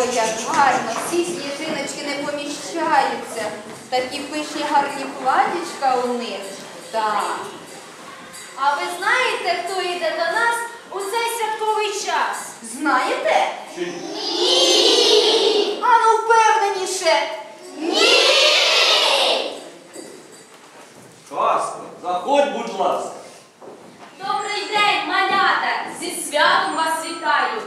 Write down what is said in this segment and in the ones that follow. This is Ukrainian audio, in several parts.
Ой, як гарно, всі сніжиночки не поміщаються. Такі пишні гарні платічка у них. Так. А ви знаєте, хто йде до нас у цей святковий час? Знаєте? Ні. А ну впевненіше. Ні. Класно. Заходь, будь ласка. Добрий день, малята! Зі святом вас вітаю!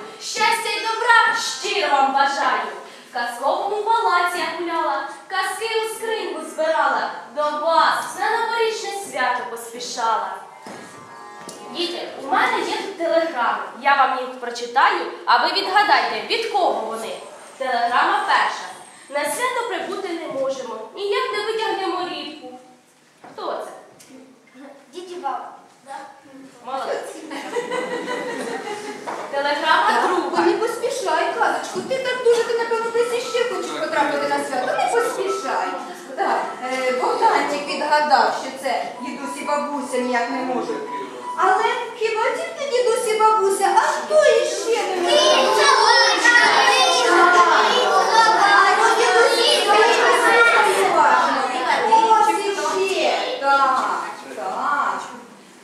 Щиро вам бажаю! В казковому палаці я гуляла, казки у скриньку збирала, до вас на новорічне свято поспішала. Діти, у мене є тут телеграми. Я вам їх прочитаю, а ви відгадайте, від кого вони. Телеграма перша. На свято прибути не можемо, ніяк не витягнемо рідку. Хто це? Діді баба. Молодець. Телеграма друга. Не поспішай, казочку. Ти так дуже, ти напевно десь іще хочеш потрапити на свято. Не поспішай. Так, е, Богданчик що це дідусь і бабуся ніяк не можуть. Але хіба тільки дідусь і бабуся, а хто іще не може?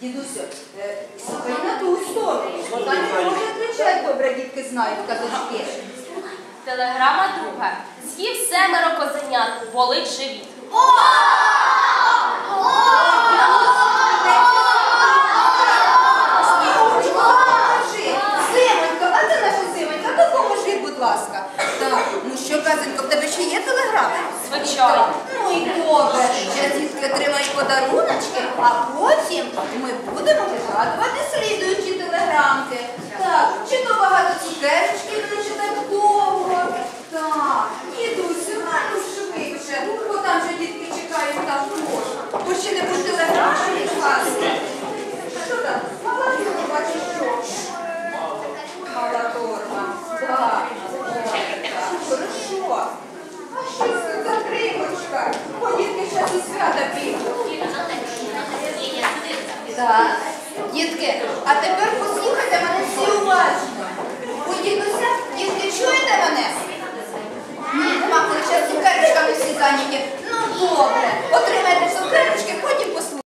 Дідусю, е, слухай на ту сторону. Вона не може кричати, добре, дітки знають казочки. Телеграма друга. З'їв семеро козенят, болить живіт. Зимонько, а де наша зимонька? Допоможи, будь ласка. Ну що, казонько, в тебе ще є телеграми? Звичайно. Ну добре. Ще дітки отримають подаруночки, а потім ми будемо вигадувати Так. Дітки, а тепер послухайте